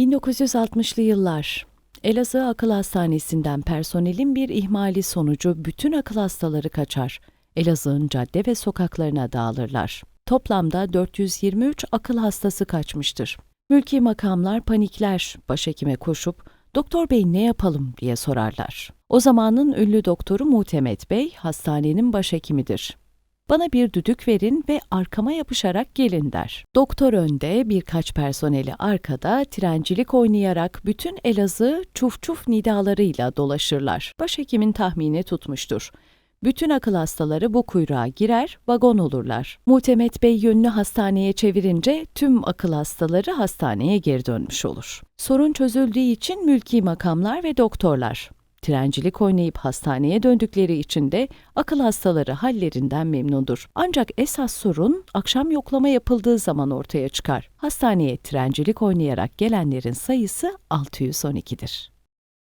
1960'lı yıllar. Elazığ Akıl Hastanesi'nden personelin bir ihmali sonucu bütün akıl hastaları kaçar. Elazığ'ın cadde ve sokaklarına dağılırlar. Toplamda 423 akıl hastası kaçmıştır. Mülki makamlar panikler, başhekime koşup "Doktor bey ne yapalım?" diye sorarlar. O zamanın ünlü doktoru Muhtemet Bey hastanenin başhekimidir. Bana bir düdük verin ve arkama yapışarak gelin der. Doktor önde, birkaç personeli arkada trencilik oynayarak bütün Elazığ çuf çuf nidalarıyla dolaşırlar. Başhekimin tahmini tutmuştur. Bütün akıl hastaları bu kuyruğa girer, vagon olurlar. Muhtemet Bey yönünü hastaneye çevirince tüm akıl hastaları hastaneye geri dönmüş olur. Sorun çözüldüğü için mülki makamlar ve doktorlar Trencilik oynayıp hastaneye döndükleri için de akıl hastaları hallerinden memnundur. Ancak esas sorun akşam yoklama yapıldığı zaman ortaya çıkar. Hastaneye trencilik oynayarak gelenlerin sayısı 612'dir.